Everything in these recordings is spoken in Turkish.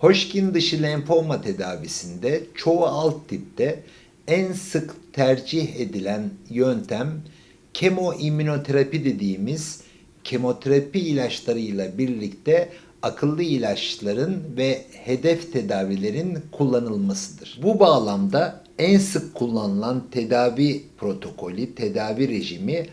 Hodgkin dışı lenfoma tedavisinde çoğu alt tipte en sık tercih edilen yöntem kemoimmünoterapi dediğimiz kemoterapi ilaçlarıyla birlikte akıllı ilaçların ve hedef tedavilerin kullanılmasıdır. Bu bağlamda en sık kullanılan tedavi protokolü, tedavi rejimi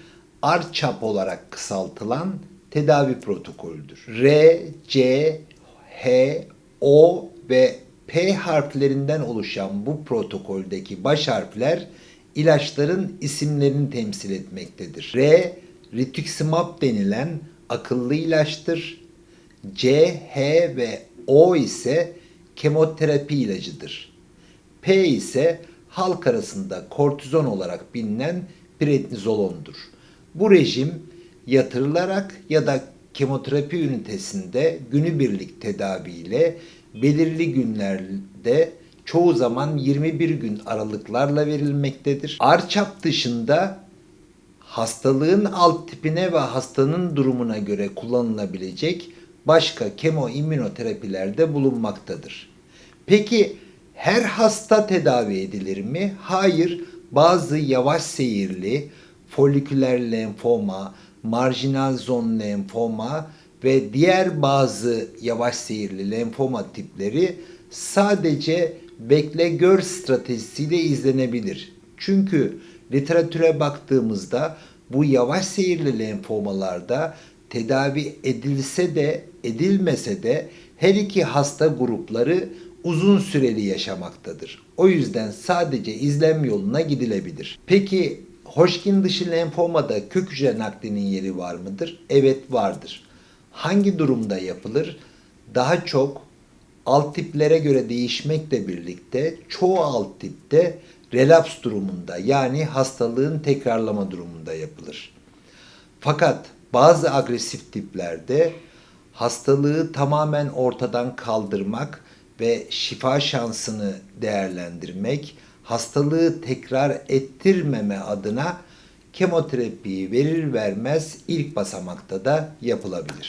RCHAP olarak kısaltılan tedavi protokolüdür. R, C, H, O ve P harflerinden oluşan bu protokoldeki baş harfler ilaçların isimlerini temsil etmektedir. R, rituximab denilen akıllı ilaçtır. C, H ve O ise kemoterapi ilacıdır. P ise halk arasında kortizon olarak bilinen prednizolondur. Bu rejim yatırılarak ya da kemoterapi ünitesinde günübirlik tedaviyle belirli günlerde çoğu zaman 21 gün aralıklarla verilmektedir. RCHAP dışında hastalığın alt tipine ve hastanın durumuna göre kullanılabilecek başka kemoimmünoterapiler de bulunmaktadır. Peki her hasta tedavi edilir mi? Hayır. Bazı yavaş seyirli foliküler lenfoma, marjinal zon lenfoma ve diğer bazı yavaş seyirli lenfoma tipleri sadece bekle gör stratejisiyle izlenebilir. Çünkü literatüre baktığımızda bu yavaş seyirli lenfomalarda tedavi edilse de edilmese de her iki hasta grupları uzun süreli yaşamaktadır. O yüzden sadece izlem yoluna gidilebilir. Peki Hodgkin dışı lenfomada kök hücre naklinin yeri var mıdır? Evet vardır. Hangi durumda yapılır? Daha çok alt tiplere göre değişmekle birlikte çoğu alt tipte relaps durumunda yani hastalığın tekrarlama durumunda yapılır. Fakat bazı agresif tiplerde hastalığı tamamen ortadan kaldırmak ve şifa şansını değerlendirmek, hastalığı tekrar ettirmeme adına kemoterapiyi verir vermez ilk basamakta da yapılabilir.